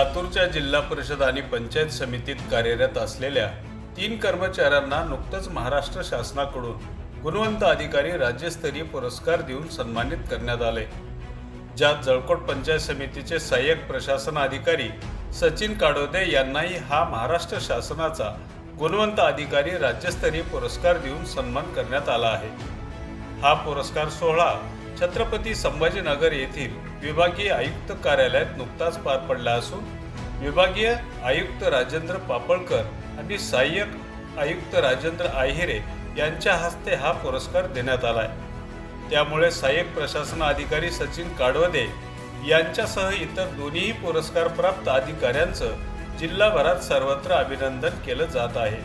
लातूरच्या जिल्हा परिषद आणि पंचायत समितीत कार्यरत असलेल्या तीन कर्मचाऱ्यांना नुकतंच महाराष्ट्र शासनाकडून गुणवंत अधिकारी राज्यस्तरीय पुरस्कार देऊन सन्मानित करण्यात आले. ज्यात जळकोट पंचायत समितीचे सहाय्यक प्रशासन अधिकारी सचिन काडोदे यांनाही हा महाराष्ट्र शासनाचा गुणवंत अधिकारी राज्यस्तरीय पुरस्कार देऊन सन्मान करण्यात आला आहे. हा पुरस्कार सोहळा छत्रपती संभाजीनगर येथील विभागीय आयुक्त कार्यालयात नुकताच पार पडला असून विभागीय आयुक्त राजेंद्र पापळकर आणि सहाय्यक आयुक्त राजेंद्र आहिरे यांच्या हस्ते हा पुरस्कार देण्यात आलाय. त्यामुळे सहाय्यक प्रशासन अधिकारी सचिन काडवदे यांच्यासह इतर दोन्ही पुरस्कार प्राप्त अधिकाऱ्यांचं जिल्हाभरात सर्वत्र अभिनंदन केलं जात आहे.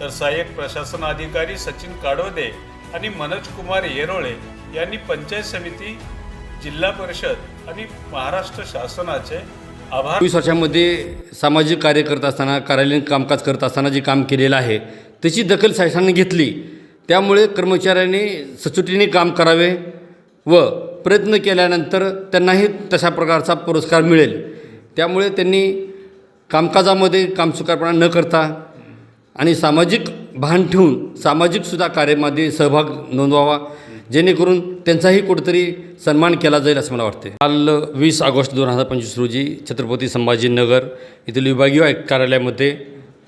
तर सहाय्यक प्रशासन अधिकारी सचिन काडवदे आणि मनोज कुमार येरोळे यांनी पंचायत समिती जिल्हा परिषद आणि महाराष्ट्र शासनाचे आभार वीस वर्षामध्ये सामाजिक कार्य करत असताना कार्यालयीन कामकाज करत असताना जे काम केलेलं आहे त्याची दखल शासनाने घेतली. त्यामुळे कर्मचाऱ्यांनी सचोटीने काम करावे व प्रयत्न केल्यानंतर त्यांनाही तशा प्रकारचा पुरस्कार मिळेल. त्यामुळे त्यांनी कामकाजामध्ये कामचुकारपणा न करता आणि सामाजिक भान ठेवून सामाजिकसुद्धा कार्यामध्ये सहभाग नोंदवावा जेणेकरून त्यांचाही कुठेतरी सन्मान केला जाईल असं मला वाटते काल वीस ऑगस्ट दोन हजार पंचवीस रोजी छत्रपती संभाजीनगर येथील विभागीय आयुक्त कार्यालयामध्ये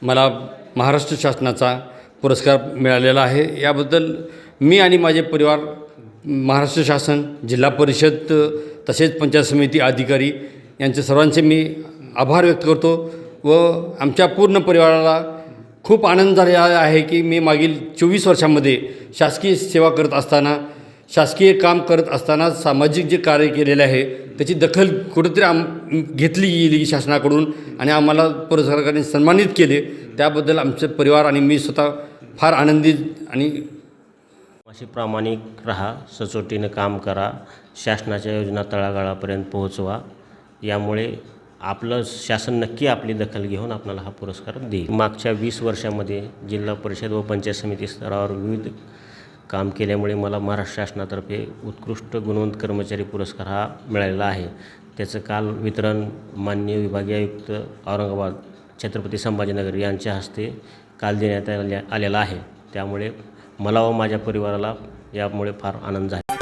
मला महाराष्ट्र शासनाचा पुरस्कार मिळालेला आहे. याबद्दल मी आणि माझे परिवार महाराष्ट्र शासन जिल्हा परिषद तसेच पंचायत समिती अधिकारी यांचे सर्वांचे मी आभार व्यक्त करतो व आमच्या पूर्ण परिवाराला खूप आनंद झालेला आहे की मी मागील चोवीस वर्षामध्ये शासकीय सेवा करत असताना शासकीय काम करत असताना सामाजिक जे कार्य केलेले आहे त्याची दखल कुठेतरी आम घेतली गेली शासनाकडून आणि आम्हाला पुरस्काराने सन्मानित केले. त्याबद्दल आमचे परिवार आणि मी स्वतः फार आनंदित आणि अशी प्रामाणिक राहा सचोटीनं काम करा शासनाच्या योजना तळागाळापर्यंत पोहोचवा. यामुळे आपलं शासन नक्की आपली दखल घेऊन आपल्याला हा पुरस्कार देईल. मागच्या वीस वर्षामध्ये जिल्हा परिषद व पंचायत समिती स्तरावर विविध काम केल्यामुळे मला महाराष्ट्र शासनातर्फे उत्कृष्ट गुणवंत कर्मचारी पुरस्कार हा मिळालेला आहे. त्याचं काल वितरण मान्य विभागीय आयुक्त औरंगाबाद छत्रपती संभाजीनगर यांच्या हस्ते काल देण्यात आल्या आलेला आहे. त्यामुळे मला व माझ्या परिवाराला यामुळे फार आनंद झाला